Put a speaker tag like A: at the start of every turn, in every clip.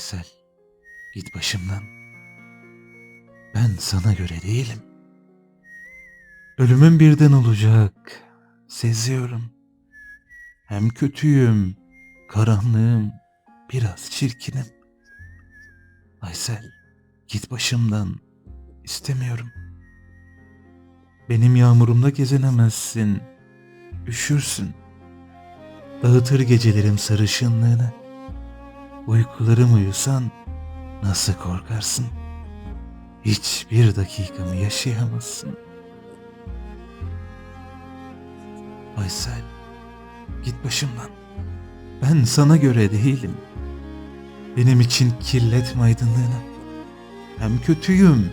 A: Aysel, git başımdan. Ben sana göre değilim. Ölümün birden olacak. Seziyorum. Hem kötüyüm, karanlığım, biraz çirkinim. Aysel, git başımdan. İstemiyorum. Benim yağmurumda gezinemezsin. Üşürsün. Dağıtır gecelerim sarışınlığını. Uykularım uyusan nasıl korkarsın? Hiçbir dakikamı yaşayamazsın. Aysel, git başımdan. Ben sana göre değilim. Benim için kirletme aydınlığını. Hem kötüyüm,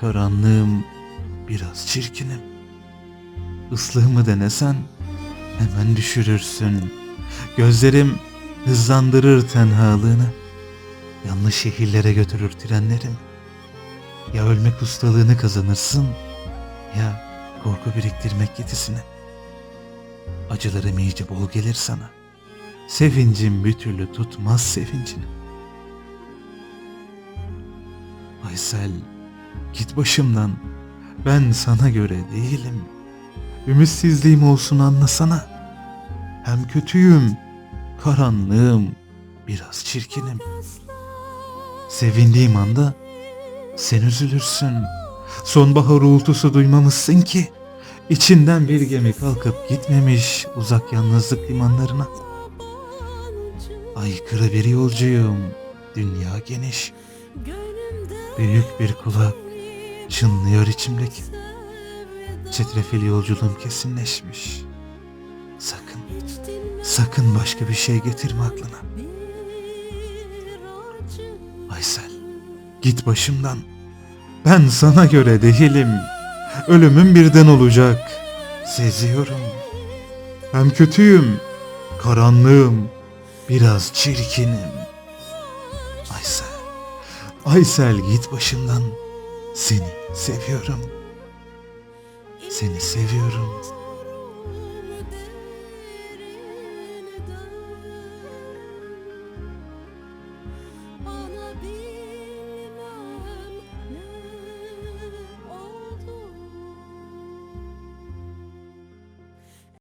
A: karanlığım, biraz çirkinim. Islığımı denesen hemen düşürürsün. Gözlerim hızlandırır tenhalığını. Yanlış şehirlere götürür trenlerim. Ya ölmek ustalığını kazanırsın ya korku biriktirmek yetisini. Acılarım iyice bol gelir sana. Sevincim bir türlü tutmaz sevincini. Aysel git başımdan. Ben sana göre değilim. Ümitsizliğim olsun anlasana. Hem kötüyüm, karanlığım, biraz çirkinim. Sevindiğim anda sen üzülürsün. Sonbahar uğultusu duymamışsın ki. İçinden bir gemi kalkıp gitmemiş uzak yalnızlık limanlarına. Aykırı bir yolcuyum, dünya geniş. Büyük bir kulak çınlıyor içimdeki. Çetrefil yolculuğum kesinleşmiş. Sakın, sakın başka bir şey getirme aklına. Aysel, git başımdan. Ben sana göre değilim. Ölümüm birden olacak. Seziyorum. Hem kötüyüm, karanlığım, biraz çirkinim. Aysel, Aysel git başımdan. Seni seviyorum. Seni seviyorum.
B: Bana bir